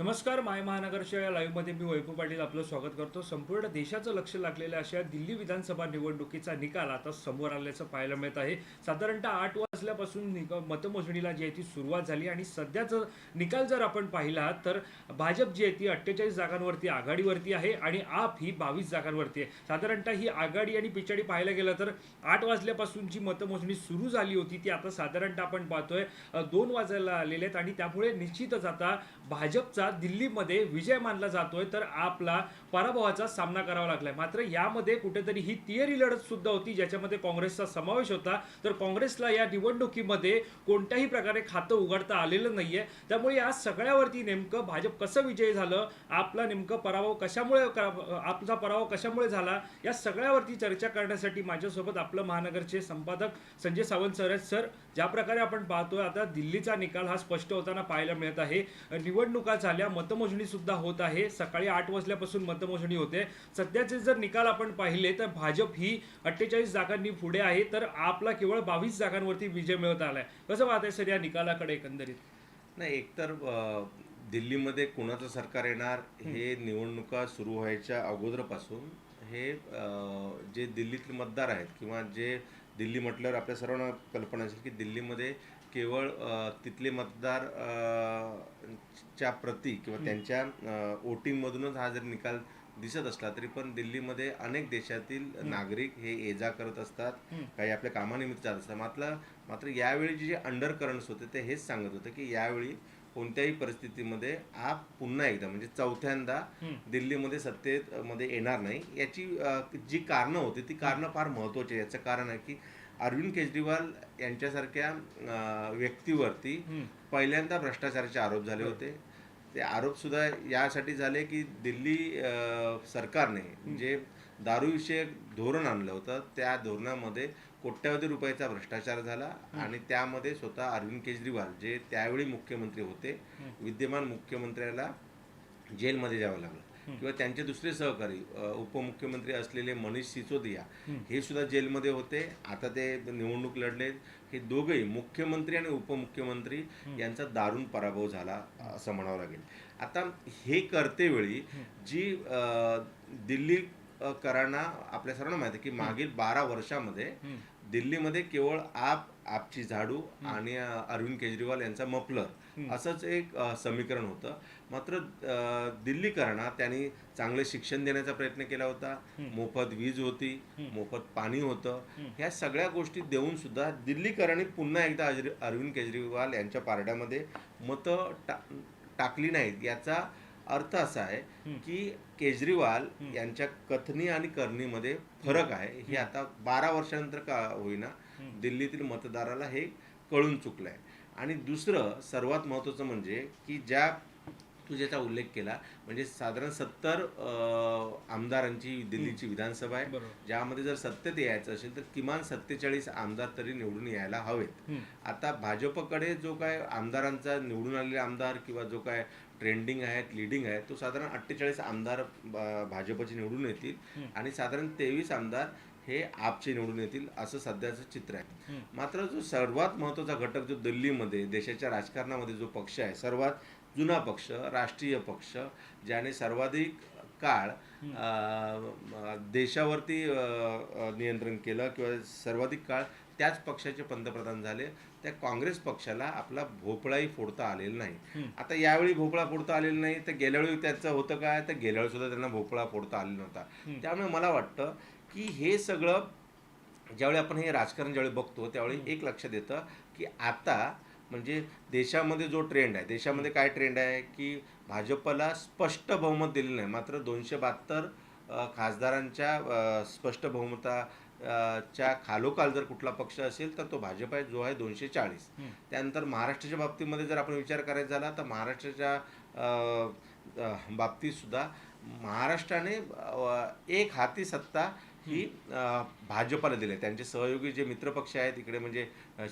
नमस्कार माय महानगरच्या या लाईव्हमध्ये मी वैभव पाटील आपलं स्वागत करतो. संपूर्ण देशाचं लक्ष लागलेल्या अशा दिल्ली विधानसभा निवडणुकीचा निकाल आता समोर आल्याचं पाहायला मिळत आहे. साधारणतः आठ वाजल्यापासून निक मतमोजणीला जी आहे ती सुरुवात झाली आणि सध्याचं निकाल जर आपण पाहिला तर भाजप जी आहे ती अठ्ठेचाळीस जागांवरती आघाडीवरती आहे आणि आप ही बावीस जागांवरती आहे. साधारणतः ही आघाडी आणि पिछाडी पाहायला गेलं तर आठ वाजल्यापासून जी मतमोजणी सुरू झाली होती ती आता साधारणतः आपण पाहतोय दोन वाजायला आलेले आहेत आणि त्यामुळे निश्चितच आता भाजपचा दिल्लीमध्ये विजय मानला जातोय तर आपला पराभवाचा सामना करावा लागलाय. मात्र यामध्ये कुठेतरी ही तिहेरी लढत सुद्धा होती ज्याच्यामध्ये काँग्रेसचा समावेश होता. तर काँग्रेसला या निवडणुकीमध्ये कोणत्याही प्रकारे खातं उघडता आलेलं नाहीये. त्यामुळे या सगळ्यावरती नेमकं भाजप कसं विजयी झालं आपला नेमकं पराभव कशामुळे आपला पराभव कशामुळे झाला या सगळ्यावरती चर्चा करण्यासाठी माझ्यासोबत आपलं महानगरचे संपादक संजय सावंत सर आहेत. सर ज्या प्रकारे आपण पाहतोय आता दिल्लीचा निकाल हा स्पष्ट होताना पाहायला मिळत आहे. निवडणुका झाल्या मतमोजणी सुद्धा होत आहे. सकाळी आठ वाजल्यापासून मतमोजणी होते. सध्याचे जर निकाल आपण पाहिले तर भाजप ही अठ्ठेचाळीस जागांनी पुढे आहे तर आपला केवळ बावीस जागांवरती विजय मिळवता आलाय. कसं पाहताय सर या निकालाकडे एकंदरीत? नाही एकतर दिल्लीमध्ये कुणाचं सरकार येणार हे निवडणुका सुरू व्हायच्या अगोदरपासून हे जे दिल्लीतले मतदार आहेत किंवा जे दिल्ली म्हटल्यावर आपल्या सर्वांना कल्पना असेल की दिल्लीमध्ये केवळ तिथले मतदार च्या प्रती किंवा त्यांच्या वोटिंगमधूनच हा जर निकाल दिसत असला तरी पण दिल्लीमध्ये अनेक देशातील नागरिक हे ये जा करत असतात. काही आपल्या कामानिमित्त जात असतात. मात्र मात्र यावेळी जे अंडर करंट्स होते ते हेच सांगत होते की यावेळी कोणत्याही परिस्थितीमध्ये आप पुन्हा एकदा म्हणजे चौथ्यांदा दिल्लीमध्ये सत्तेत मध्ये येणार नाही. याची जी कारणं होती ती कारणं फार महत्त्वाची आहे. याचं कारण आहे की अरविंद केजरीवाल यांच्यासारख्या व्यक्तीवरती पहिल्यांदा भ्रष्टाचाराचे आरोप झाले होते. ते आरोप सुद्धा यासाठी झाले की दिल्ली सरकारने जे दारूविषयक धोरण आणलं होतं त्या धोरणामध्ये कोट्यावधी रुपयाचा भ्रष्टाचार झाला आणि त्यामध्ये स्वतः अरविंद केजरीवाल जे त्यावेळी मुख्यमंत्री होते विद्यमान मुख्यमंत्र्याला जेलमध्ये जावं लागलं. किंवा त्यांचे दुसरे सहकारी उपमुख्यमंत्री असलेले मनीष सिसोदिया हे सुद्धा जेलमध्ये होते. आता ते निवडणूक लढले हे दोघेही मुख्यमंत्री आणि उपमुख्यमंत्री यांचा दारुण पराभव झाला असं म्हणावं लागेल. आता हे करतेवेळी जी दिल्ली करांना आपल्या सर्वांना माहिती आहे की मागील बारा वर्षामध्ये दिल्लीमध्ये केवळ आप आपची झाडू आणि अरविंद केजरीवाल यांचा मफलर असंच एक समीकरण होतं. मात्र दिल्लीकरांना त्यांनी चांगले शिक्षण देण्याचा प्रयत्न केला होता. मोफत वीज होती. मोफत पाणी होतं. ह्या सगळ्या गोष्टी देऊन सुद्धा दिल्लीकरांनी पुन्हा एकदा अरविंद केजरीवाल यांच्या पारड्यामध्ये मतं टा टाकली नाहीत. याचा अर्थ असा आहे की केजरीवाल यांच्या कथनी आणि करणीमध्ये फरक आहे. हे आता बारा वर्षानंतर का होईना दिल्लीतील मतदाराला हे कळून चुकलं आहे आणि दुसरं सर्वात महत्त्वाचं म्हणजे की ज्या तू ज्याचा उल्लेख केला म्हणजे साधारण सत्तर आमदारांची दिल्लीची विधानसभा आहे. ज्यामध्ये जर सत्तेत यायचं असेल तर किमान सत्तेचाळीस आमदार तरी निवडून यायला हवेत. आता भाजपकडे जो काय आमदारांचा निवडून आलेले आमदार किंवा जो काय ट्रेंडिंग आहेत लिडिंग आहे तो साधारण अठ्ठेचाळीस आमदार भाजपचे निवडून येतील आणि साधारण तेवीस आमदार हे आपचे निवडून येतील असं सध्याचं चित्र आहे. मात्र जो सर्वात महत्त्वाचा घटक जो दिल्लीमध्ये देशाच्या राजकारणामध्ये जो पक्ष आहे सर्वात जुना पक्ष राष्ट्रीय पक्ष ज्याने सर्वाधिक काळ देशावरती नियंत्रण केलं किंवा सर्वाधिक काळ त्याच पक्षाचे पंतप्रधान झाले त्या काँग्रेस पक्षाला आपला भोपळाही फोडता आलेला नाही. आता यावेळी भोपळा फोडता आलेला नाही तर गेल्या वेळी त्याचं होतं काय? तर गेल्या वेळी सुद्धा त्यांना भोपळा फोडता आलेला नव्हता. त्यामुळे मला वाटतं की हे सगळं ज्यावेळी आपण हे राजकारण ज्यावेळी बघतो त्यावेळी एक लक्षात येतं की आता म्हणजे देशामध्ये जो ट्रेंड आहे देशामध्ये काय ट्रेंड आहे की भाजपला स्पष्ट बहुमत दिलेलं नाही. मात्र दोनशे बहात्तर खासदारांच्या स्पष्ट बहुमता च्या खालोखाल जर कुठला पक्ष असेल तर तो भाजप आहे जो आहे दोनशे चाळीस त्यानंतर महाराष्ट्राच्या बाबतीमध्ये जर आपण विचार करायचा झाला तर महाराष्ट्राच्या अ, अ, बाबतीत सुद्धा महाराष्ट्राने एक हाती सत्ता ही भाजपाला दिली त्यांचे सहयोगी जे मित्रपक्ष आहेत इकडे म्हणजे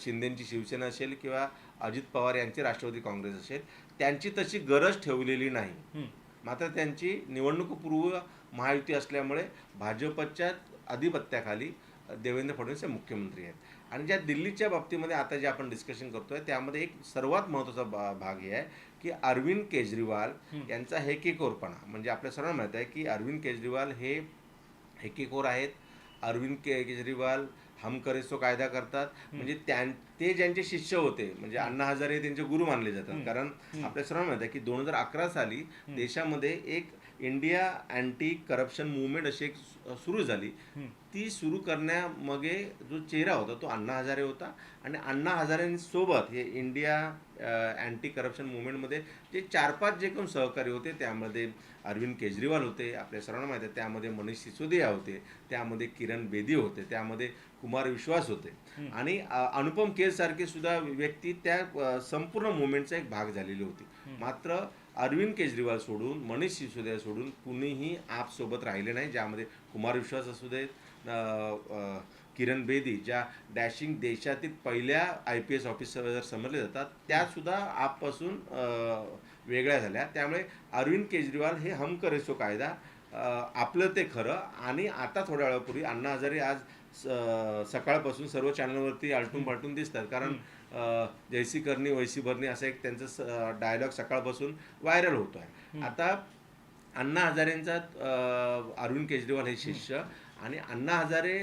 शिंदेची शिवसेना असेल किंवा अजित पवार यांची राष्ट्रवादी काँग्रेस असेल त्यांची तशी गरज ठेवलेली नाही. मात्र त्यांची निवडणूकपूर्व महायुती असल्यामुळे भाजपच्या अधिपत्याखाली देवेंद्र फडणवीस हे मुख्यमंत्री आहेत. आणि ज्या दिल्लीच्या बाबतीमध्ये आता जे आपण डिस्कशन करतोय त्यामध्ये एक सर्वात महत्त्वाचा भा- भाग हे आहे की अरविंद केजरीवाल यांचा हेकेखोरपणा. म्हणजे आपल्या सर्वांना माहीत आहे की अरविंद केजरीवाल हे हेकेखोर आहेत. अरविंद के केजरीवाल हम करे सो कायदा करतात. म्हणजे त्यां ते ज्यांचे शिष्य होते म्हणजे अण्णा हजारे हे त्यांचे गुरु मानले जातात. कारण आपल्या सर्वांना माहिती आहे की दोन हजार अकरा साली देशामध्ये एक इंडिया अँटी करप्शन मुवमेंट अशी एक सुरू झाली. ती सुरू करण्यामागे जो चेहरा होता तो अण्णा हजारे होता. आणि अण्णा हजारेंसोबत हे इंडिया अँटी करप्शन मुवमेंटमध्ये जे चार पाच जे कोण सहकारी होते त्यामध्ये अरविंद केजरीवाल होते आपल्या सर्वांना माहिती आहे. त्यामध्ये मनीष सिसोदिया होते. त्यामध्ये किरण बेदी होते. त्यामध्ये कुमार विश्वास होते. आणि अनुपम खेर सारखे सुद्धा व्यक्ती त्या संपूर्ण मुवमेंटचा एक भाग झालेली होती. मात्र अरविंद केजरीवाल सोडून मनीष सिसोदिया सोडून कुणीही आपसोबत राहिले नाही ज्यामध्ये कुमार विश्वास असू देत किरण बेदी ज्या डॅशिंग देशातील पहिल्या आय पी एस ऑफिसर जर समजले जातात त्यासुद्धा आपपासून वेगळ्या झाल्या. त्यामुळे अरविंद केजरीवाल हे हम करेसो कायदा आपलं ते खरं आणि आता थोड्या वेळापूर्वी अण्णा हजारे आज स- सकाळपासून सर्व चॅनलवरती आलटून पालटून दिसतात. कारण जैसी करणी वैसी भरणी असा एक त्यांचा डायलॉग सकाळपासून व्हायरल होतो आहे आता अण्णा हजारेंचा अरविंद केजरीवाल हे शिष्य आणि अण्णा हजारे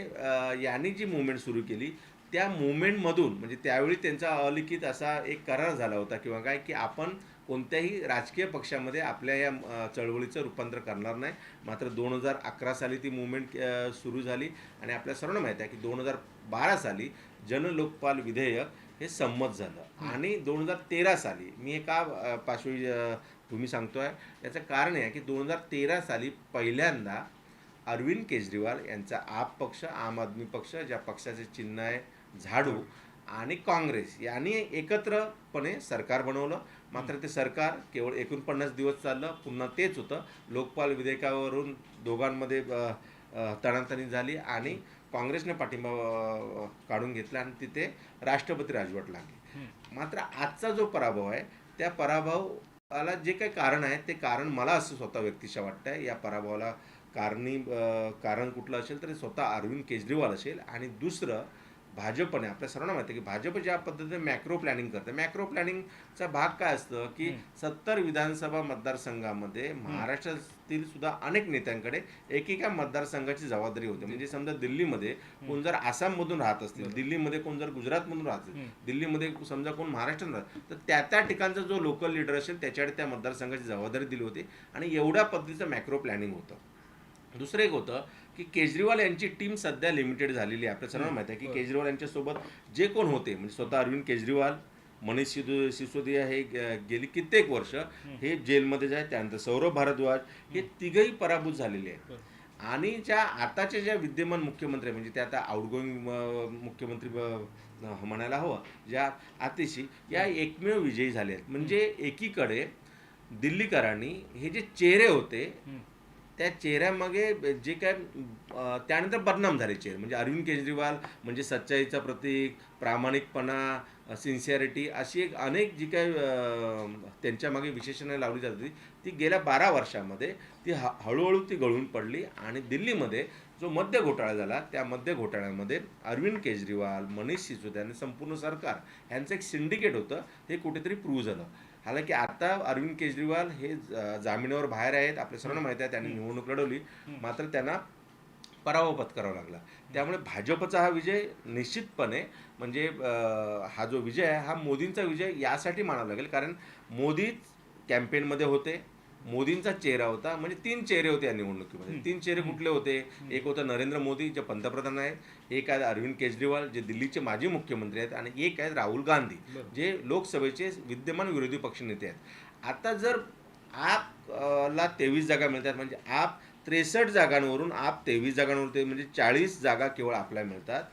यांनी जी मुवमेंट सुरू केली त्या मुवमेंटमधून म्हणजे त्यावेळी त्यांचा अलिखित असा एक करार झाला होता किंवा काय की आपण कोणत्याही राजकीय पक्षामध्ये आपल्या या चळवळीचं रूपांतर करणार नाही. मात्र दोन हजार अकरा साली ती मुवमेंट सुरू झाली आणि आपल्या सर्वांना माहिती आहे की दोन हजार बारा साली जनलोकपाल विधेयक हे संमत झालं. आणि दोन हजार तेरा साली मी हे का अ, पार्श्वभूमी अ, भूमी सांगतोय. याचं कारण आहे की दोन हजार तेरा साली पहिल्यांदा अरविंद केजरीवाल यांचा आप पक्ष आम आदमी पक्ष ज्या पक्षाचे चिन्ह आहे झाडू आणि काँग्रेस यांनी एकत्रपणे सरकार बनवलं. मात्र ते सरकार केवळ एकोणपन्नास दिवस चाललं पुन्हा तेच होतं. लोकपाल विधेयकावरून दोघांमध्ये तणातणी झाली आणि काँग्रेसने पाठिंबा काढून घेतला आणि तिथे राष्ट्रपती राजवट लागली. मात्र आजचा जो पराभव आहे त्या पराभवाला जे काही कारण आहे ते कारण मला असं स्वतः व्यक्तिशा वाटतंय. या पराभवाला कारणी कारण कुठलं असेल तर स्वतः अरविंद केजरीवाल असेल आणि दुसरं भाजपने आपल्या सर्वांना माहिती आहे की भाजप ज्या पद्धतीने मॅक्रो प्लॅनिंग करते मॅक्रो प्लॅनिंगचा भाग काय असतं की सत्तर विधानसभा मतदारसंघामध्ये महाराष्ट्रातील सुद्धा अनेक नेत्यांकडे एकेका मतदारसंघाची जबाबदारी होते. म्हणजे समजा दिल्लीमध्ये कोण जर आसाममधून राहत असतील दिल्लीमध्ये कोण जर गुजरातमधून राहत असेल दिल्लीमध्ये समजा कोण महाराष्ट्रात राहत तर त्या त्या ठिकाणचा जो लोकल लीडर असेल त्याच्याकडे त्या मतदारसंघाची जबाबदारी दिली होती आणि एवढ्या पद्धतीचं मॅक्रो प्लॅनिंग होतं. दुसरं एक होतं की केजरीवाल यांची टीम सध्या लिमिटेड झालेली आहे. आपल्या सर्वांना माहिती आहे की केजरीवाल यांच्यासोबत जे कोण होते म्हणजे स्वतः अरविंद केजरीवाल मनीष सिसो सिसोदिया हे गेली कित्येक वर्ष हे जेलमध्ये जे आहे त्यानंतर सौरभ भारद्वाज हे तिघही पराभूत झालेले आहेत. आणि ज्या आताच्या ज्या विद्यमान मुख्यमंत्री म्हणजे त्या आता आउटगोईंग मुख्यमंत्री म्हणायला हवं ज्या आतिशी या एकमेव विजयी झाले आहेत. म्हणजे एकीकडे दिल्लीकरांनी हे जे चेहरे होते त्या चेहऱ्यामागे जे काय त्यानंतर बदनाम झाले चेहरे. म्हणजे अरविंद केजरीवाल म्हणजे सच्चाईचा प्रतीक प्रामाणिकपणा सिन्सिअरिटी अशी एक अनेक जी काय त्यांच्यामागे विशेषणे विशेषणं लावली जात होती. ती गेल्या बारा वर्षामध्ये ती ह हळूहळू ती गळून पडली आणि दिल्लीमध्ये जो मद्य घोटाळा झाला त्या मद्य घोटाळ्यामध्ये अरविंद केजरीवाल मनीष सिसोदिया आणि संपूर्ण सरकार यांचं एक सिंडिकेट होतं. हे कुठेतरी प्रूव्ह झालं. हालाकी आता अरविंद केजरीवाल हे जामिनावर बाहेर आहेत आपल्या सर्वांना माहिती आहे त्यांनी निवडणूक लढवली. मात्र त्यांना पराभव पत्करावा लागला. त्यामुळे भाजपचा हा विजय निश्चितपणे म्हणजे हा जो विजय आहे हा मोदींचा विजय यासाठी मानावा लागेल. कारण मोदी कॅम्पेनमध्ये होते मोदींचा चेहरा होता म्हणजे तीन चेहरे होते या निवडणुकीमध्ये. तीन चेहरे कुठले होते? एक होतं नरेंद्र मोदी जे पंतप्रधान आहेत. एक आहेत अरविंद केजरीवाल जे दिल्लीचे माजी मुख्यमंत्री आहेत. आणि एक आहेत राहुल गांधी जे लोकसभेचे विद्यमान विरोधी पक्षनेते आहेत. आता जर आप ला तेवीस जागा मिळतात म्हणजे आप त्रेसष्ट जागांवरून आप तेवीस जागांवर ते म्हणजे चाळीस जागा केवळ आपल्याला मिळतात.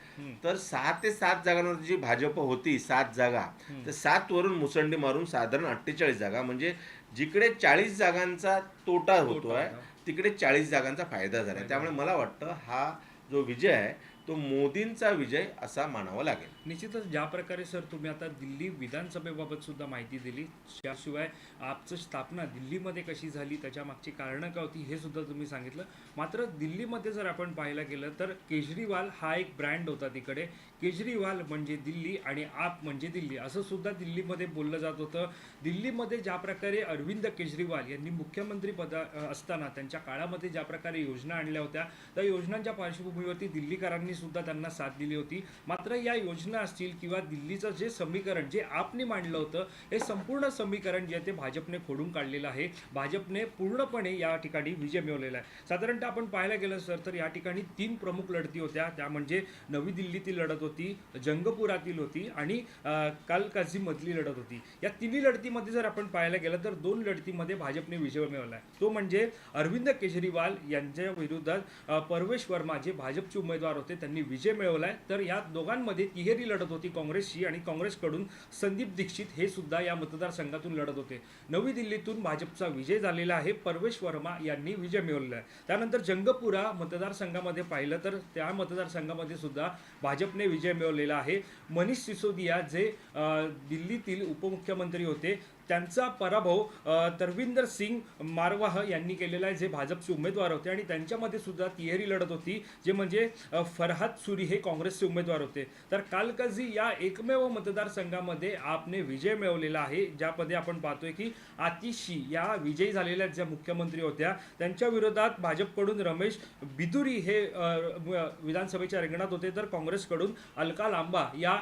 तर सहा ते सात जागांवर जी भाजप होती सात जागा तर सात वरून मुसंडी मारून साधारण अठ्ठेचाळीस जागा म्हणजे जिकडे चाळीस जागांचा तोटा होतोय तिकडे चाळीस जागांचा फायदा झाला त्यामुळे मला वाटतं हा जो विजय आहे तो मोदींचा विजय असा मानावा लागेल. निश्चितच ज्या प्रकारे सर तुम्ही आता दिल्ली विधानसभेबाबत सुद्धा माहिती दिली त्याशिवाय आपचं स्थापना दिल्लीमध्ये कशी झाली त्याच्या मागची कारणं काय होती हे सुद्धा तुम्ही सांगितलं. मात्र दिल्लीमध्ये जर आपण पाहायला गेलं तर केजरीवाल हा एक ब्रँड होता तिकडे. केजरीवाल म्हणजे दिल्ली आणि आप म्हणजे दिल्ली असं सुद्धा दिल्लीमध्ये बोललं जात होतं. दिल्लीमध्ये ज्या प्रकारे अरविंद केजरीवाल यांनी मुख्यमंत्री पदा असताना त्यांच्या काळामध्ये ज्या प्रकारे योजना आणल्या होत्या त्या योजनांच्या पार्श्वभूमीवरती दिल्लीकरांनी सुद्धा त्यांना साथ दिली होती. मात्र या योजना असतील किंवा दिल्लीचं जे समीकरण जे आपने मांडलं होतं हे संपूर्ण समीकरण जे आहे ते भाजपने खोडून काढलेलं आहे. भाजपने पूर्णपणे या ठिकाणी विजय मिळवलेला आहे. साधारणतः आपण पाहायला गेलं सर तर या ठिकाणी तीन प्रमुख लढती होत्या. त्या म्हणजे नवी दिल्लीतील लढत होती जंगपुरातील होती आणि कालकाझीमधली लढत होती. या तिन्ही लढतीमध्ये जर आपण पाहायला गेलं तर दोन लढतीमध्ये भाजपने विजय मिळवला आहे. तो म्हणजे अरविंद केजरीवाल यांच्या विरोधात परवेश वर्मा जे भाजपचे उमेदवार होते त्यांनी विजय मिळवला आहे. तर या दोघांमध्ये तिहेरी लढत होती काँग्रेसशी आणि काँग्रेसकडून संदीप दीक्षित हे सुद्धा या मतदारसंघातून लढत होते. नवी दिल्लीतून भाजपचा विजय झालेला आहे परवेश वर्मा यांनी विजय मिळवलेला आहे. त्यानंतर जंगपुरा मतदारसंघामध्ये पाहिलं तर त्या मतदारसंघामध्ये सुद्धा भाजपने विजय मिळवलेला आहे. मनीष सिसोदिया जे दिल्लीतील उपमुख्यमंत्री होते त्यांचा पराभव तरविंदर सिंग मारवाह यांनी केलेला आहे जे भाजपचे उमेदवार होते आणि त्यांच्यामध्ये सुद्धा तिहेरी लढत होती जे म्हणजे फरहाद सुरी हे काँग्रेसचे उमेदवार होते. तर कालकाजी या एकमेव मतदारसंघामध्ये आपने विजय मिळवलेला आहे ज्यामध्ये आपण पाहतोय की आतिशी या विजयी झालेल्या ज्या मुख्यमंत्री होत्या त्यांच्या विरोधात भाजपकडून रमेश बिदुरी हे विधानसभेच्या रिंगणात होते. तर काँग्रेसकडून अलका लांबा या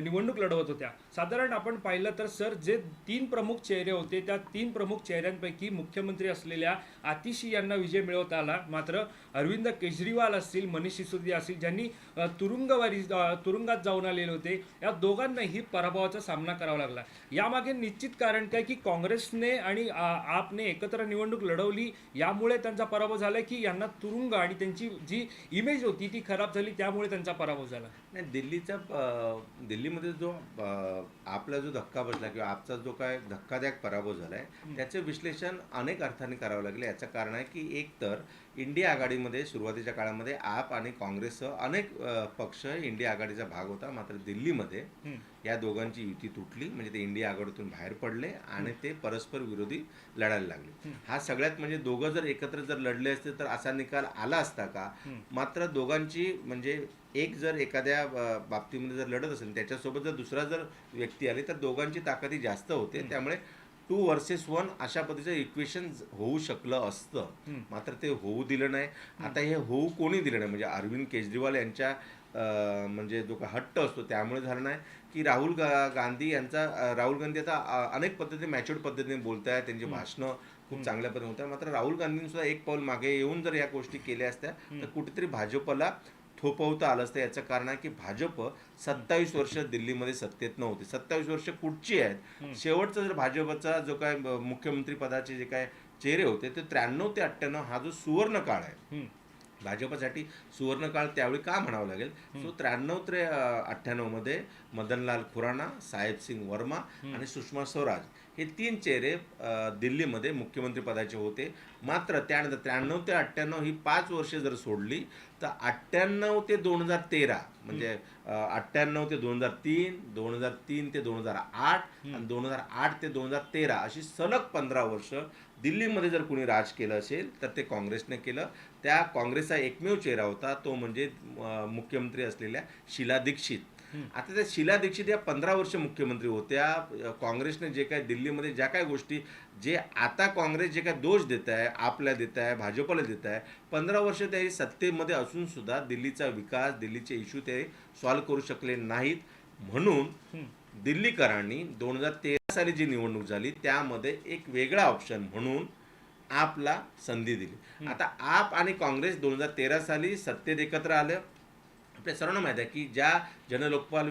निवडणूक लढवत होत्या. साधारण आपण पाहिलं तर सर जे तीन प्रमुख चेहरे होते त्या तीन प्रमुख चेहऱ्यांपैकी मुख्यमंत्री असलेल्या आतिशी यांना विजय मिळवता आला. मात्र अरविंद केजरीवाल असतील मनीष सिसोदिया असतील ज्यांनी तुरुंगवारी तुरुंगात जाऊन आलेले होते या दोघांनाही पराभवाचा सामना करावा लागला. यामागे निश्चित कारण काय की काँग्रेसने आणि आपने एकत्र निवडणूक लढवली यामुळे त्यांचा पराभव झाला की यांना तुरुंग आणि त्यांची जी इमेज होती ती खराब झाली त्यामुळे त्यांचा पराभव झाला. नाही दिल्लीचा दिल्ली दिल्लीमध्ये जो आपला जो धक्का बसला किंवा आपचा जो काय धक्कादायक पराभव झालाय त्याचं विश्लेषण अनेक अर्थाने करावं लागेल. याचं कारण आहे की एक तर इंडिया आघाडीमध्ये सुरुवातीच्या काळामध्ये आप आणि काँग्रेससह अनेक पक्ष इंडिया आघाडीचा भाग होता. मात्र दिल्लीमध्ये. या दोघांची युती तुटली. म्हणजे ते इंडिया आघाडीतून बाहेर पडले आणि ते परस्पर विरोधी लढायला लागले. हा सगळ्यात म्हणजे दोघं जर एकत्र जर लढले असते तर असा निकाल आला असता का? मात्र दोघांची म्हणजे एक जर एखाद्या बाबतीमध्ये जर लढत असेल त्याच्यासोबत जर दुसरा जर व्यक्ती आली तर दोघांची ताकदी जास्त होते. त्यामुळे टू वर्सेस वन अशा पद्धतीचं इक्वेशन होऊ शकलं असतं. मात्र ते होऊ दिलं नाही. आता हे होऊ कोणी दिलं नाही? म्हणजे अरविंद केजरीवाल यांच्या म्हणजे जो काय हट्ट असतो त्यामुळे झालं नाही. की राहुल गा- गांधी यांचा राहुल गांधी आता अनेक पद्धतीने मॅच्युअर्ड पद्धतीने बोलत आहेत त्यांची भाषणं खूप चांगल्या पद्धतीने होत मात्र राहुल गांधींनी सुद्धा एक पाऊल मागे येऊन जर या गोष्टी केल्या असत्या तर कुठेतरी भाजपला थोपवता आलं असतं. याचं कारण आहे की भाजप सत्तावीस वर्ष दिल्लीमध्ये सत्तेत नव्हते. सत्तावीस वर्ष कुठची आहेत? शेवटचा जर भाजपचा जो काय मुख्यमंत्री पदाचे जे काय चेहरे होते ते त्र्याण्णव ते अठ्ठ्याण्णव हा जो सुवर्ण काळ आहे. भाजपसाठी सुवर्णकाळ त्यावेळी का म्हणावं लागेल? सो त्र्याण्णव ते अठ्ठ्याण्णवमध्ये मदनलाल खुराना साहेबसिंग वर्मा आणि सुषमा स्वराज. हे तीन चेहरे दिल्लीमध्ये मुख्यमंत्री पदाचे होते. मात्र त्यानंतर त्र्याण्णव ते अठ्ठ्याण्णव ही पाच वर्ष जर सोडली तर अठ्ठ्याण्णव ते दोन हजार तेरा म्हणजे अठ्ठ्याण्णव ते दोन हजार तीन दोन हजार तीन ते दोन हजार आठ आणि दोन हजार आठ ते दोन हजार तेरा अशी सलग पंधरा वर्ष दिल्लीमध्ये जर कुणी राज केलं असेल तर ते काँग्रेसने केलं. त्या काँग्रेसचा एकमेव चेहरा होता तो म्हणजे मुख्यमंत्री असलेल्या शीला दीक्षित. आता त्या शीला दीक्षित या पंधरा वर्ष मुख्यमंत्री होत्या. काँग्रेसने जे काय दिल्लीमध्ये ज्या काय गोष्टी जे आता काँग्रेस जे काय दोष देत आहे आपल्या देत आहे भाजपला देत आहे पंधरा वर्ष ते सत्तेमध्ये असून सुद्धा दिल्लीचा विकास दिल्लीचे इश्यू ते सॉल्व्ह करू शकले नाहीत. म्हणून दिल्लीकरांनी दोन हजार तेरा साली जी निवडणूक झाली त्यामध्ये एक वेगळा ऑप्शन म्हणून आपला संधी दिली. आता आप आणि काँग्रेस दोन हजार तेरा साली सत्तेत एकत्र आलं. आपल्या सर्वांना माहीत आहे की ज्या जनलोकपाल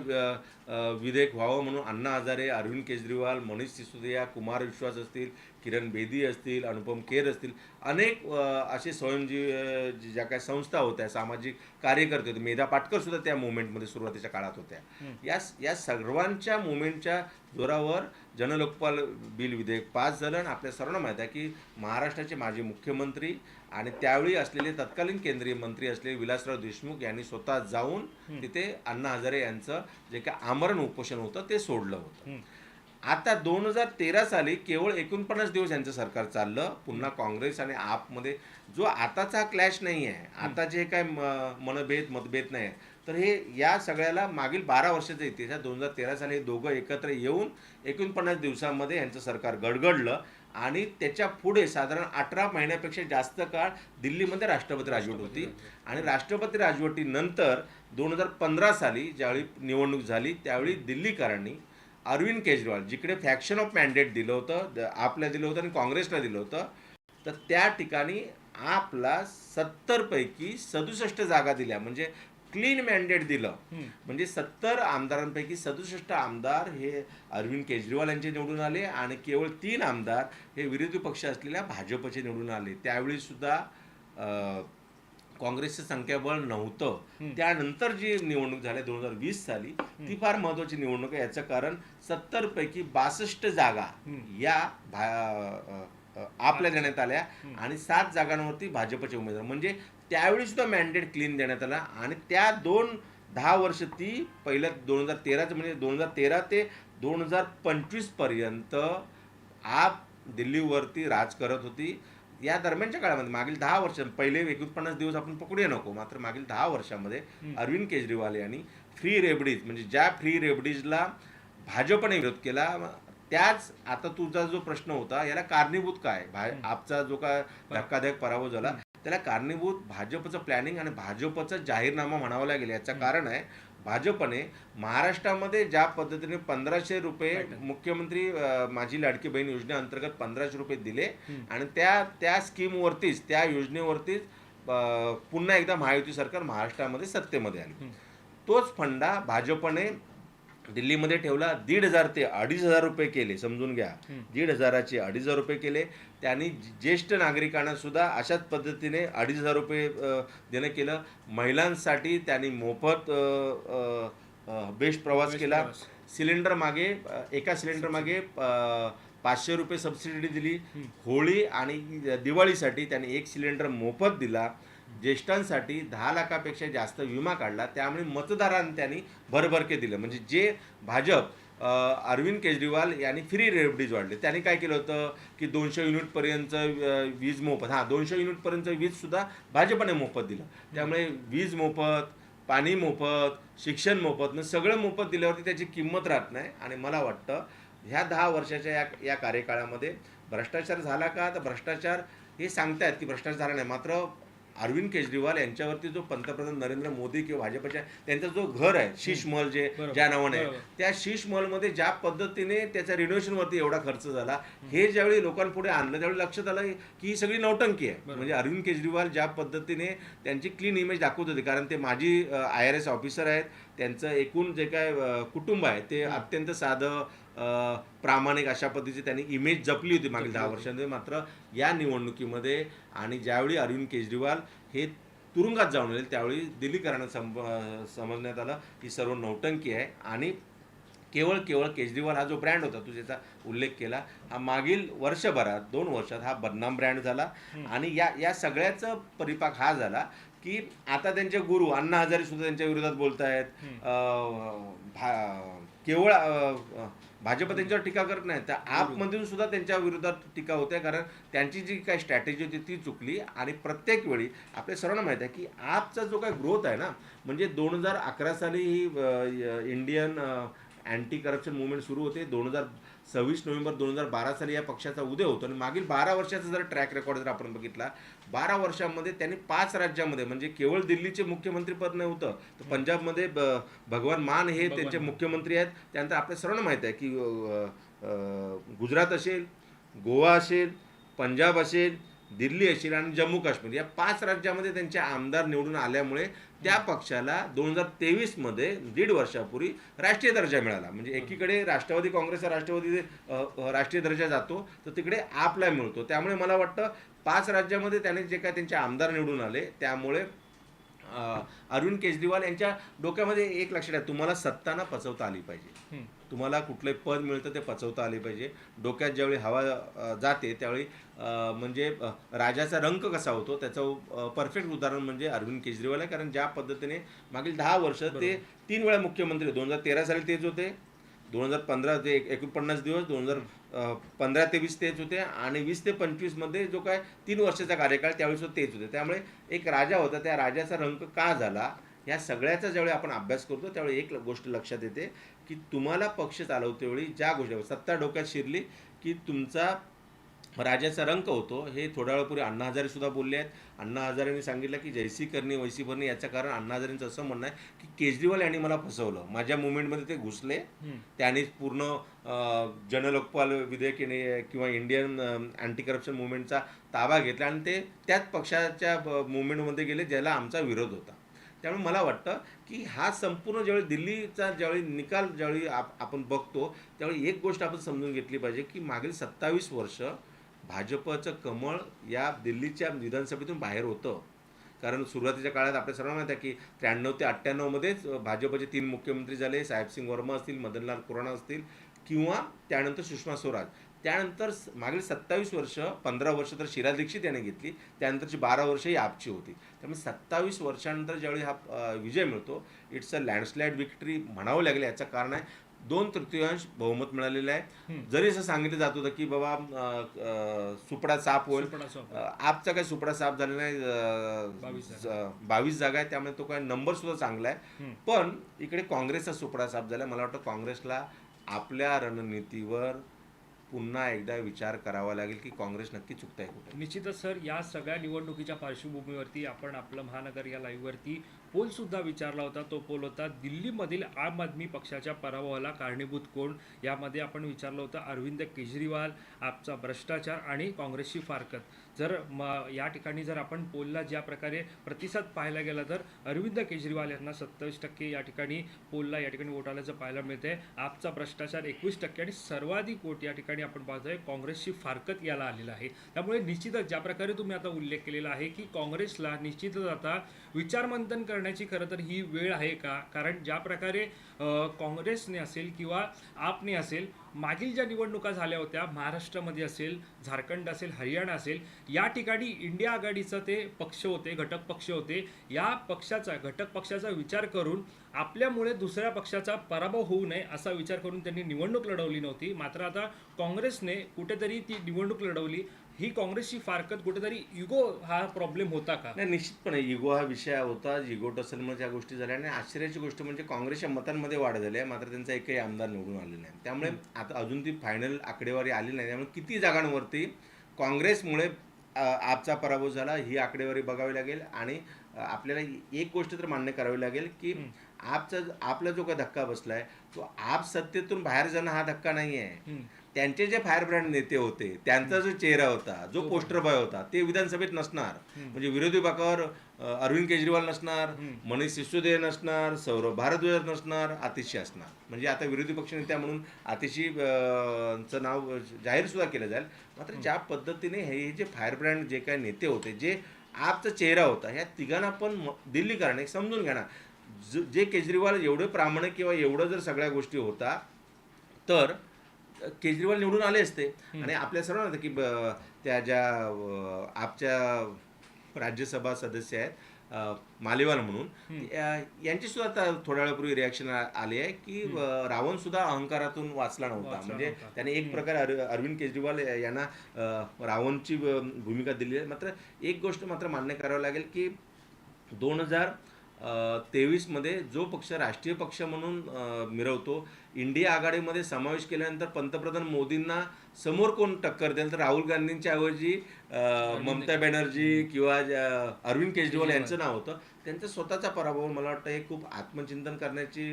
विधेयक व्हावं म्हणून अण्णा हजारे अरविंद केजरीवाल मनीष सिसोदिया कुमार विश्वास असतील किरण बेदी असतील अनुपम खेर असतील अनेक असे स्वयंजीव अ, जी- ज्या काही संस्था होत्या सामाजिक कार्यकर्ते होते मेधा पाटकर सुद्धा त्या मुवमेंटमध्ये सुरुवातीच्या काळात होत्या. या या सर्वांच्या मुवमेंटच्या जोरावर जनलोकपाल बिल विधेयक पास झालं आणि आपल्या सर्वांना माहीत आहे की महाराष्ट्राचे माजी मुख्यमंत्री आणि त्यावेळी असलेले तत्कालीन केंद्रीय मंत्री असलेले विलासराव देशमुख यांनी स्वतः जाऊन तिथे अण्णा हजारे यांचं जे काय आमरण उपोषण होतं ते सोडलं होतं. आता दोन हजार तेरा साली केवळ एकोणपन्नास दिवस यांचं सरकार चाललं पुन्हा काँग्रेस आणि आपमध्ये जो आताचा क्लॅश नाही आहे आता जे काय मनभेद मतभेद नाही आहे, तर हे या सगळ्याला मागील बारा वर्षाचा इतिहास दोन हजार तेरा साली हे दोघं एकत्र येऊन एकोणपन्नास दिवसामध्ये यांचं सरकार गडगडलं. आणि त्याच्या पुढे साधारण अठरा महिन्यापेक्षा जास्त काळ दिल्लीमध्ये राष्ट्रपती राजवट होती. आणि राष्ट्रपती राजवटीनंतर दोन हजार पंधरा साली ज्यावेळी निवडणूक झाली त्यावेळी दिल्लीकरांनी अरविंद केजरीवाल जिकडे फॅक्शन ऑफ मॅन्डेट दिलं होतं द- आपला दिलं होतं आणि काँग्रेसला दिलं होतं तर त्या ठिकाणी आपला सत्तर पैकी सदुसष्ट जागा दिल्या. म्हणजे क्लीन मॅन्डेट दिलं. म्हणजे सत्तर आमदारांपैकी सदुसष्ट आमदार हे अरविंद केजरीवाल यांचे निवडून आले आणि केवळ तीन आमदार हे विरोधी पक्ष असलेल्या भाजपचे निवडून आले. त्यावेळी सुद्धा काँग्रेसचं संख्याबळ नव्हतं. त्यानंतर जी निवडणूक झाली दोन हजार वीस साली ती फार महत्वाची निवडणूक आहे. याचं कारण सत्तर पैकी बासष्ट जागा या भा- आपल्या देण्यात आल्या आणि सात जागांवरती भाजपचे उमेदवार. म्हणजे त्यावेळी सुद्धा मॅन्डेट क्लीन देण्यात आला. आणि त्या दोन दहा वर्ष ती पहिल्या दोन हजार तेराचं म्हणजे दोन हजार तेरा ते दोन हजार पंचवीसपर्यंत आप दिल्लीवरती राज करत होती. या दरम्यानच्या काळामध्ये मागील दहा वर्ष पहिले एकोणपन्नास दिवस आपण पकडूया नको मात्र मागील दहा वर्षामध्ये अरविंद केजरीवाल यांनी फ्री रेबडीज म्हणजे ज्या फ्री रेबडीजला भाजपने विरोध केला त्याच आता तुझा जो प्रश्न होता याला कारणीभूत काय? भा आपचा जो काय धक्कादायक पराभव झाला त्याला कारणीभूत भाजपचं प्लॅनिंग आणि भाजपचं जाहीरनामा म्हणावं लागेल. याचं कारण आहे भाजपने महाराष्ट्रामध्ये ज्या पद्धतीने पंधराशे रुपये मुख्यमंत्री माझी लाडकी बहीण योजनेअंतर्गत पंधराशे रुपये दिले आणि त्या त्या स्कीमवरतीच त्या योजनेवरतीच पुन्हा एकदा महायुती सरकार महाराष्ट्रामध्ये सत्तेमध्ये आली. तोच फंडा भाजपने दिल्लीमध्ये ठेवला दीड हजार ते अडीच हजार रुपये केले समजून घ्या. दीड हजाराचे अडीच हजार रुपये केले. त्यांनी ज्येष्ठ नागरिकांना सुद्धा अशाच पद्धतीने अडीच हजार रुपये देणं केलं. महिलांसाठी त्यांनी मोफत बेस्ट प्रवास केला. सिलेंडर मागे एका सिलेंडर मागे पाचशे रुपये सबसिडी दिली. होळी आणि दिवाळीसाठी त्यांनी एक सिलेंडर मोफत दिला. ज्येष्ठांसाठी दहा लाखापेक्षा जास्त विमा काढला त्यामुळे मतदारांना त्यांनी भरभरके दिलं. म्हणजे जे भाजप अरविंद केजरीवाल यांनी फ्री रेबडीज वाढले. त्यांनी काय केलं होतं की दोनशे युनिटपर्यंत वीज मोफत हां दोनशे युनिटपर्यंत वीजसुद्धा भाजपने मोफत दिलं. त्यामुळे वीज मोफत पाणी मोफत शिक्षण मोफत न सगळं मोफत दिल्यावरती त्याची किंमत राहत नाही. आणि मला वाटतं ह्या दहा वर्षाच्या या या कार्यकाळामध्ये भ्रष्टाचार झाला का? तर भ्रष्टाचार हे सांगतायत की भ्रष्टाचार झाला नाही. मात्र अरविंद केजरीवाल यांच्यावरती जो पंतप्रधान नरेंद्र मोदी किंवा भाजपच्या त्यांचा जो घर आहे शीश महल जे ज्या नावाने. त्या शीश महलमध्ये ज्या पद्धतीने त्याच्या रिनोव्हेशनवरती एवढा खर्च झाला हे ज्यावेळी लोकांपुढे आणलं त्यावेळी लक्षात आलं की ही सगळी नौटंकी आहे. म्हणजे अरविंद केजरीवाल ज्या पद्धतीने त्यांची क्लीन इमेज दाखवत होते कारण ते माजी आय आर एस ऑफिसर आहेत त्यांचं एकूण जे काय कुटुंब आहे ते अत्यंत साधं प्रामाणिक अशा पद्धतीची त्यांनी इमेज जपली होती मागील दहा वर्षांमध्ये. मात्र या निवडणुकीमध्ये आणि ज्यावेळी अरविंद केजरीवाल हे तुरुंगात जाऊन आले त्यावेळी दिल्लीकरांना सम समजण्यात आलं की सर्व नौटंकी आहे आणि केवळ केवळ केजरीवाल हा जो ब्रँड होता तू ज्याचा उल्लेख केला हा मागील वर्षभरात दोन वर्षात हा बदनाम ब्रँड झाला आणि या या सगळ्याचं परिपाक हा झाला की आता त्यांचे गुरु अण्णा हजारे सुद्धा त्यांच्या विरोधात बोलत आहेत केवळ भाजप त्यांच्यावर टीका करत नाही. तर आपमधून सुद्धा त्यांच्या विरोधात टीका होते कारण त्यांची जी काही स्ट्रॅटेजी होती ती चुकली. आणि प्रत्येक वेळी आपल्या सर्वांना माहीत आहे की आपचा जो काही ग्रोथ आहे ना म्हणजे दोन हजार अकरा साली ही इंडियन अँटी करप्शन मुवमेंट सुरू होते. दोन हजार सव्वीस नोव्हेंबर दोन हजार बारा साली या पक्षाचा उदय होतो आणि मागील बारा वर्षाचा जर ट्रॅक रेकॉर्ड जर आपण बघितला बारा वर्षामध्ये त्यांनी पाच राज्यामध्ये म्हणजे केवळ दिल्लीचे मुख्यमंत्री पद नव्हतं तर पंजाबमध्ये ब- भगवान मान हे त्यांचे मुख्यमंत्री आहेत. त्यानंतर आपल्या सर्वांना माहीत आहे की गुजरात असेल गोवा असेल पंजाब असेल दिल्ली असेल आणि जम्मू काश्मीर. या पाच राज्यामध्ये त्यांचे आमदार निवडून आल्यामुळे त्या पक्षाला दोन हजार तेवीसमध्ये दीड वर्षापूर्वी राष्ट्रीय दर्जा मिळाला. म्हणजे एकीकडे राष्ट्रवादी काँग्रेसचा राष्ट्रवादी राष्ट्रीय दर्जा जातो तर तिकडे आपला मिळतो. त्यामुळे मला वाटतं पाच राज्यामध्ये त्याने जे काय त्यांचे आमदार निवडून आले त्यामुळे अरविंद केजरीवाल यांच्या डोक्यामध्ये एक लक्षात आहे तुम्हाला सत्ताना पचवता आली पाहिजे. तुम्हाला कुठलंही पद मिळतं ते पचवता आले पाहिजे. डोक्यात ज्यावेळी हवा जाते त्यावेळी म्हणजे राजाचा रंग कसा होतो त्याचं परफेक्ट उदाहरण म्हणजे अरविंद केजरीवाल आहे. कारण ज्या पद्धतीने मागील दहा वर्ष ते तीन वेळा मुख्यमंत्री दोन हजार तेरा साली तेच होते. दोन हजार पंधरा ते एक- एकोणपन्नास दिवस दोन हजार पंधरा ते वीस तेच होते. आणि वीस ते पंचवीसमध्ये जो काय तीन वर्षाचा कार्यकाळ त्यावेळेस तेच होते. त्यामुळे एक राजा होता. त्या राजाचा रंग का झाला? या सगळ्याचा ज्यावेळी आपण अभ्यास करतो त्यावेळी एक गोष्ट लक्षात येते. की तुम्हाला पक्ष चालवतेवेळी ज्या गोष्टी सत्ता डोक्यात शिरली की तुमचा राजाचा रंक होतो. हे थोड्या वेळापूर्वी अण्णा हजारे सुद्धा बोलले आहेत. अण्णा हजारेंनी सांगितलं की जैसी करणी वैसी भरणी याचं कारण अण्णा हजारेंचं असं म्हणणं आहे की केजरीवाल यांनी मला फसवलं. माझ्या मुवमेंटमध्ये ते घुसले. त्यांनी पूर्ण जनलोकपाल विधेयक किंवा इंडियन अँटी करप्शन मुवमेंटचा ताबा घेतला आणि ते त्याच पक्षाच्या मुवमेंटमध्ये गेले ज्याला आमचा विरोध होता. त्यामुळे मला वाटतं की हा संपूर्ण ज्यावेळी दिल्लीचा ज्यावेळी निकाल ज्यावेळी आप आपण बघतो त्यावेळी एक गोष्ट आपण समजून घेतली पाहिजे की मागील सत्तावीस वर्ष भाजपचं कमळ या दिल्लीच्या विधानसभेतून बाहेर होतं. कारण सुरुवातीच्या काळात आपल्या सर्वांना माहिती आहे की त्र्याण्णव ते अठ्ठ्याण्णवमध्येच भाजपचे तीन मुख्यमंत्री झाले साहेबसिंग वर्मा असतील मदनलाल खुराणा असतील किंवा त्यानंतर सुषमा स्वराज. त्यानंतर मागील सत्तावीस वर्ष पंधरा वर्ष तर शिरा दीक्षित याने घेतली. त्यानंतरची बारा वर्ष ही आपची होती. त्यामुळे सत्तावीस वर्षानंतर ज्यावेळी हा विजय मिळतो इट्स अ लँडस्लाईड विक्टरी म्हणावं लागेल याचं कारण आहे दोन तृतीयांश बहुमत मिळालेलं आहे. जरी असं सांगितलं जात होतं की बाबा सुपडा साफ होईल. आपचा काही सुपडा साफ झालेला नाही बावीस जागा. आहे त्यामुळे तो काय नंबर सुद्धा चांगला आहे. पण इकडे काँग्रेसचा सुपडा साफ झाला. मला वाटतं काँग्रेसला आपल्या रणनीतीवर पुन्हा एकदा विचार करावा लागेल की काँग्रेस नक्की चुकताय कुठे? निश्चितच सर या सगळ्या निवडणुकीच्या पार्श्वभूमीवरती आपण आपलं महानगर या लाईव्हवरती पोलसुद्धा विचारला होता. तो पोल होता दिल्लीमधील आम आदमी पक्षाच्या पराभवाला कारणीभूत कोण? यामध्ये आपण विचारलं होतं अरविंद केजरीवाल आपचा भ्रष्टाचार आणि काँग्रेसची फारकत. जर म या ठिकाणी जर आपण पोलला ज्या प्रकारे प्रतिसाद पाहायला गेला तर अरविंद केजरीवाल यांना सत्तावीस टक्के या ठिकाणी पोलला या ठिकाणी वोट आल्याचं पाहायला मिळते आपचा भ्रष्टाचार एकवीस टक्के आणि सर्वाधिक वोट या ठिकाणी आपण पाहतोय काँग्रेसची फारकत याला आलेलं आहे. त्यामुळे निश्चितच ज्या प्रकारे तुम्ही आता उल्लेख केलेला आहे की काँग्रेसला निश्चितच आता विचारमंथन कर करण्याची खरं तर ही वेळ आहे का? कारण ज्या प्रकारे काँग्रेसने असेल किंवा आपने असेल मागील ज्या निवडणुका झाल्या होत्या महाराष्ट्रामध्ये असेल झारखंड असेल हरियाणा असेल या ठिकाणी इंडिया आघाडीचा ते पक्ष होते घटक पक्ष होते या पक्षाचा घटक पक्षाचा विचार करून आपल्यामुळे दुसऱ्या पक्षाचा पराभव होऊ नये असा विचार करून त्यांनी निवडणूक लढवली नव्हती. मात्र आता काँग्रेसने कुठेतरी ती निवडणूक लढवली. ही काँग्रेसची फारकत कुठेतरी युगो हा प्रॉब्लेम होता का? नाही निश्चितपणे इगो हा विषय होता इगो टसलमुळे त्या गोष्टी झाल्या आणि आश्चर्याची गोष्ट म्हणजे काँग्रेसच्या मतांमध्ये वाढ झाली आहे मात्र त्यांचा एकही आमदार निवडून आले नाही. त्यामुळे आता अजून ती फायनल आकडेवारी आली नाही त्यामुळे किती जागांवरती काँग्रेसमुळे आपचा पराभव झाला ही आकडेवारी बघावी लागेल आणि आपल्याला एक गोष्ट तर मान्य करावी लागेल की आपचा आपला जो काही धक्का बसलाय तो आप सत्तेतून बाहेर जाणं हा धक्का नाही आहे. त्यांचे जे फायर ब्रँड नेते होते त्यांचा जो चेहरा होता जो पोस्टर बॉय होता ते विधानसभेत नसणार. म्हणजे विरोधी अ, अरविंद केजरीवाल नसणार मनीष सिसोदिया नसणार सौरभ भारद्वाज नसणार आतिशी असणार. म्हणजे आता विरोधी पक्ष नेत्या म्हणून आतिशी नाव जाहीर सुद्धा केलं जाईल. मात्र ज्या पद्धतीने हे जे फायर ब्रँड जे काही नेते होते जे आपचा चेहरा होता ह्या तिघांना पण म- दिल्लीकरांनी समजून ज- जे केजरीवाल एवढे प्रामाणिक किंवा एवढं जर सगळ्या गोष्टी होता तर केजरीवाल निवडून आले असते. आणि आपल्या सर्वांना की त्या ज्या आपच्या राज्यसभा सदस्य आहेत मालेवाल म्हणून यांची सुद्धा आता थोड्या वेळापूर्वी रिॲक्शन आली आहे की रावण सुद्धा अहंकारातून वाचला नव्हता. म्हणजे. त्याने एक प्रकारे अर- अरविंद केजरीवाल यांना रावणची भूमिका दिली आहे. मात्र एक गोष्ट मात्र मान्य करावं लागेल की दोन हजार तेवीसमध्ये जो पक्ष राष्ट्रीय पक्ष म्हणून मिरवतो इंडिया आघाडीमध्ये समावेश केल्यानंतर पंतप्रधान मोदींना समोर कोण टक्कर देईल? तर राहुल गांधींच्या ऐवजी ममता बॅनर्जी किंवा अरविंद केजरीवाल यांचं नाव होतं. त्यांचा स्वतःचा पराभव मला वाटतं हे खूप आत्मचिंतन करण्याची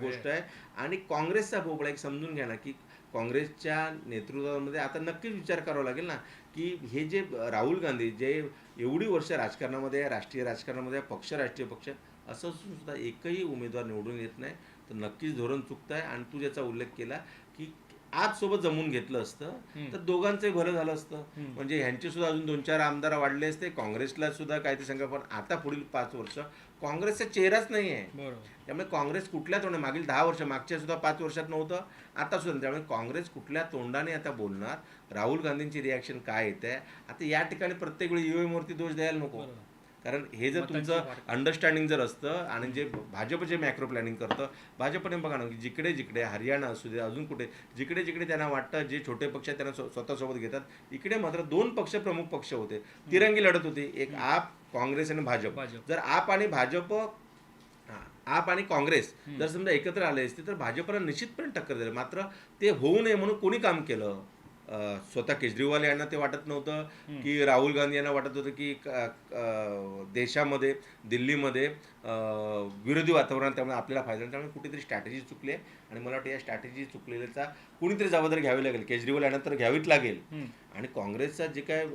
गोष्ट आहे. आणि काँग्रेसचा भोपळा एक समजून घ्या ना की काँग्रेसच्या नेतृत्वामध्ये आता नक्कीच विचार करावा लागेल ना. की हे जे राहुल गांधी जे एवढी वर्ष राजकारणामध्ये आहे राष्ट्रीय राजकारणामध्ये आहे, पक्ष राष्ट्रीय पक्ष असं सुद्धा एकही उमेदवार निवडून येत नाही. तर नक्कीच धोरण चुकतं आहे आणि तू ज्याचा उल्लेख केला की आप सोबत जमून घेतलं असतं तर दोघांचंही भलं झालं असतं. म्हणजे ह्यांचे सुद्धा अजून दोन चार आमदार वाढले असते काँग्रेसला सुद्धा काय ते सांगा पण आता पुढील पाच वर्ष काँग्रेसचा चेहराच नाही आहे. त्यामुळे काँग्रेस कुठल्या तोंडाने मागील दहा वर्ष मागच्या सुद्धा पाच वर्षात नव्हतं आता सुद्धा. त्यामुळे काँग्रेस कुठल्या तोंडाने आता बोलणार? राहुल गांधींची रिॲक्शन काय येते आता या ठिकाणी प्रत्येक वेळी ईव्हीएम वरती दोष द्यायला नको. कारण हे जर तुमचं अंडरस्टँडिंग जर असतं आणि जे भाजप जे मॅक्रो प्लॅनिंग करतं भाजपने बघा ना की जिकडे जिकडे हरियाणा असू दे अजून कुठे जिकडे जिकडे त्यांना वाटतं जे छोटे पक्ष आहेत त्यांना स्व- स्वतःसोबत घेतात इकडे मात्र दोन पक्ष प्रमुख पक्ष होते. तिरंगी लढत होती. एक आप काँग्रेस आणि भाजप. जर आप आणि भाजप आप आणि काँग्रेस जर समजा एकत्र आले असते तर भाजपला निश्चितपणे टक्कर दिली. मात्र ते होऊ नये म्हणून कोणी काम केलं? स्वतः केजरीवाल यांना ते वाटत नव्हतं की राहुल गांधी यांना वाटत होतं की देशामध्ये दिल्लीमध्ये विरोधी वातावरण त्यामुळे आपल्याला फायदा. त्यामुळे कुठेतरी स्ट्रॅटेजी चुकली आहे. आणि मला वाटतं या स्ट्रॅटेजी चुकलेल्याचा कुणीतरी जबाबदारी घ्यावी लागेल. केजरीवाल यांना तर घ्यावीच लागेल. आणि काँग्रेसचा जे काय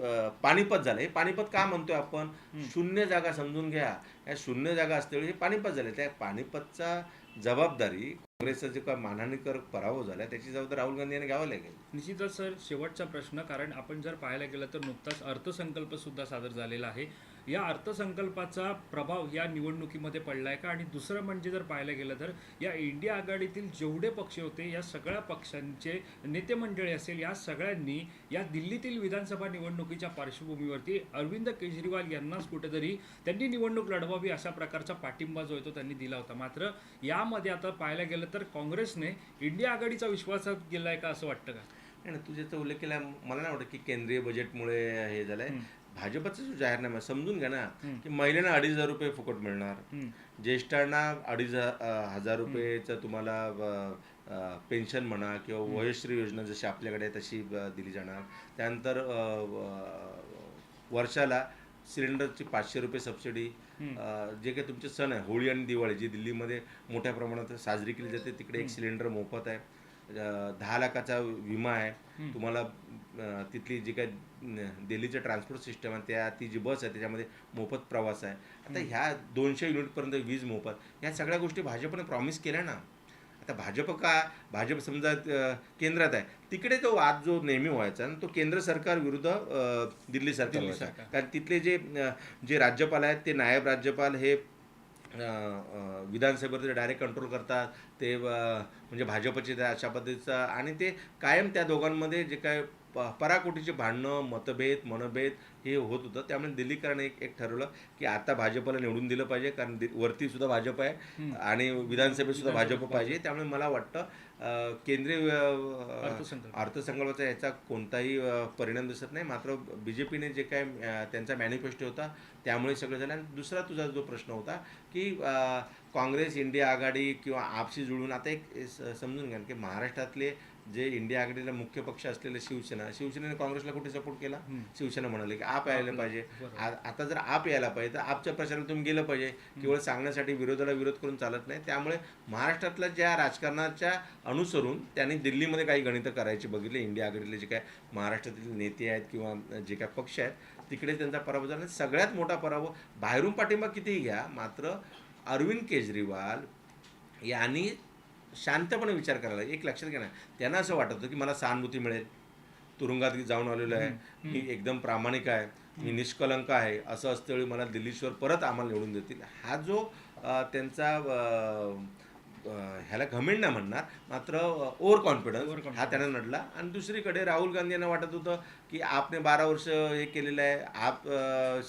पानिपत झालं हे पानिपत का म्हणतोय आपण? शून्य जागा समजून घ्या. या शून्य जागा असल्यामुळे हे पानिपत झाले. त्या पानिपतचा जबाबदारी काँग्रेसचा जे काय मानहानीकर पराभव झाला त्याची जबाबदारी राहुल गांधी यांनी घ्यावं लागेल. निश्चितच सर शेवटचा प्रश्न कारण आपण जर पाहायला गेलं तर नुकताच अर्थसंकल्प सुद्धा सादर झालेला आहे. या अर्थसंकल्पाचा प्रभाव या निवडणुकीमध्ये पडलाय का? आणि दुसरं म्हणजे जर पाहायला गेलं तर या इंडिया आघाडीतील जेवढे पक्ष होते या सगळ्या पक्षांचे नेते मंडळी असेल या सगळ्यांनी या दिल्लीतील विधानसभा निवडणुकीच्या पार्श्वभूमीवरती अरविंद केजरीवाल यांनाच कुठेतरी त्यांनी निवडणूक लढवावी अशा प्रकारचा पाठिंबा जो आहे तो त्यांनी दिला होता. मात्र यामध्ये आता पाहायला गेलं तर काँग्रेसने इंडिया आघाडीचा विश्वासात गेलाय का असं वाटतं का? नाही ना, तू ज्याचा उल्लेख केला मला नाही वाटत की केंद्रीय बजेटमुळे हे झालंय. भाजपचा जो जाहीरनामा समजून घ्या ना की महिलांना अडीच हजार रुपये फुकट मिळणार. ज्येष्ठांना अडीच हजार रुपयेचं तुम्हाला पेन्शन म्हणा किंवा वयश्री योजना जशी आपल्याकडे आहे तशी दिली जाणार. त्यानंतर वर्षाला सिलेंडरची पाचशे रुपये सबसिडी जे काही तुमचे सण आहे होळी आणि दिवाळी जी दिल्लीमध्ये मोठ्या प्रमाणात साजरी केली जाते तिकडे एक सिलेंडर मोफत आहे. दहा लाखाचा विमा आहे. तुम्हाला तिथली जी काय दिल्लीचं ट्रान्सपोर्ट सिस्टम आहे त्या ती जी बस आहे त्याच्यामध्ये मोफत प्रवास आहे. आता ह्या दोनशे युनिटपर्यंत वीज मोफत. ह्या सगळ्या गोष्टी भाजपने प्रॉमिस केल्या ना? आता भाजप का भाजप समजा केंद्रात आहे तिकडे तो वाद जो नेहमी व्हायचा तो केंद्र सरकार विरुद्ध दिल्ली सरकार. कारण तिथले जे जे राज्यपाल आहेत ते नायब राज्यपाल हे विधानसभेवर डायरेक्ट कंट्रोल करतात. ते म्हणजे भाजपचे त्या अशा पद्धतीचं आणि ते कायम त्या दोघांमध्ये जे काय प- पराकोटीचे भांडणं मतभेद मनभेद हे होत होतं. त्यामुळे दिल्लीकरांनी एक एक ठरवलं की आता भाजपला निवडून दिलं पाहिजे. कारण दि- वरती सुद्धा भाजप आहे आणि विधानसभेत सुद्धा भाजप पाहिजे. त्यामुळे मला वाटतं केंद्रीय. अर्थसंकल्पाचा याचा कोणताही परिणाम दिसत नाही मात्र बी जे पीने जे काय त्यांचा मॅनिफेस्टो होता त्यामुळे सगळं झालं आणि दुसरा तुझा जो प्रश्न होता की काँग्रेस इंडिया आघाडी किंवा आपशी जुळून आता एक स- समजून घ्या की महाराष्ट्रातले जे इंडिया आघाडीला मुख्य पक्ष असलेले शिवसेना शिवसेनेने काँग्रेसला कुठे सपोर्ट केला? शिवसेना म्हणाले की आप यायला पाहिजे. आता जर आप यायला पाहिजे तर आपच्या प्रचाराला तुम्ही गेलं पाहिजे. केवळ सांगण्यासाठी विरोधाला विरोध करून चालत नाही. त्यामुळे महाराष्ट्रातल्या ज्या राजकारणाच्या अनुसरून त्यांनी दिल्लीमध्ये काही गणितं करायची बघितले. इंडिया आघाडीतले जे काय महाराष्ट्रातील नेते आहेत किंवा जे काय पक्ष आहेत तिकडे त्यांचा पराभव झाला. सगळ्यात मोठा पराभव बाहेरून पाठिंबा कितीही घ्या मात्र अरविंद केजरीवाल यांनी शांतपणे विचार करायला एक लक्षात ना. त्यांना असं वाटत होतं की मला सहानुभूती मिळेल. तुरुंगात जाऊन आलेलो आहे. मी एकदम प्रामाणिक आहे. मी निष्कलंक आहे. असं असतेवेळी मला दिल्लीश्वर परत आम्हाला निवडून देतील. हा जो त्यांचा ह्याला घमेंड नाही म्हणणार मात्र ओव्हर कॉन्फिडन्स हा त्यांना नडला. आणि दुसरीकडे राहुल गांधी यांना वाटत होतं की आपने बारा वर्ष हे केलेलं आहे आप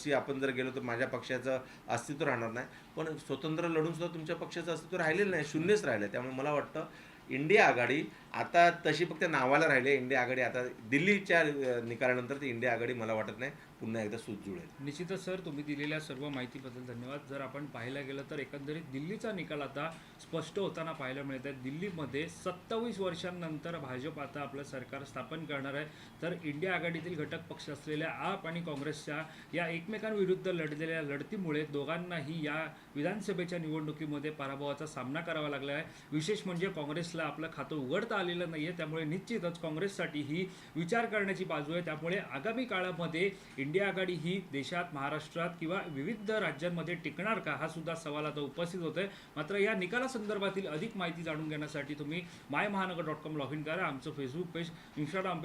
शी आपण जर गेलो तर माझ्या पक्षाचं अस्तित्व राहणार नाही. पण स्वतंत्र लढून सुद्धा तुमच्या पक्षाचं अस्तित्व राहिलेलं नाही शून्यच राहिलं. त्यामुळे मला वाटतं इंडिया आघाडी आता तशी फक्त नावाला राहिली इंडिया आघाडी आता दिल्लीच्या निकालानंतर ती इंडिया आघाडी मला वाटत नाही. पुन्हा एकदा सूत जुळेल. निश्चितच सर तुम्ही दिलेल्या सर्व माहितीबद्दल धन्यवाद. जर आपण पाहायला गेलं तर एकंदरीत दिल्लीचा निकाल आता स्पष्ट होताना पाहायला मिळत आहे. दिल्लीमध्ये सत्तावीस वर्षांनंतर भाजप आता आपलं सरकार स्थापन करणार आहे. तर इंडिया आघाडीतील घटक पक्ष असलेल्या आप आणि काँग्रेसच्या या एकमेकांविरुद्ध लढलेल्या लढतीमुळे दोघांनाही या विधानसभेच्या निवडणुकीमध्ये पराभवाचा सामना करावा लागला आहे. विशेष म्हणजे काँग्रेसला आपलं खातं उघडता आलेलं नाही आहे त्यामुळे निश्चितच काँग्रेससाठी ही विचार करण्याची बाजू आहे. त्यामुळे आगामी काळामध्ये इंडिया आघाडी ही देशात महाराष्ट्रात किंवा विविध राज्यांमध्ये टिकणार का? हा सुद्धा सवाल आता उपस्थित होत आहे मात्र या निकालासंदर्भातील अधिक माहिती जाणून घेण्यासाठी तुम्ही माय महानगर डॉट कॉम लॉग इन करा. आमचं फेसबुक पेज इंस्टाग्राम पेज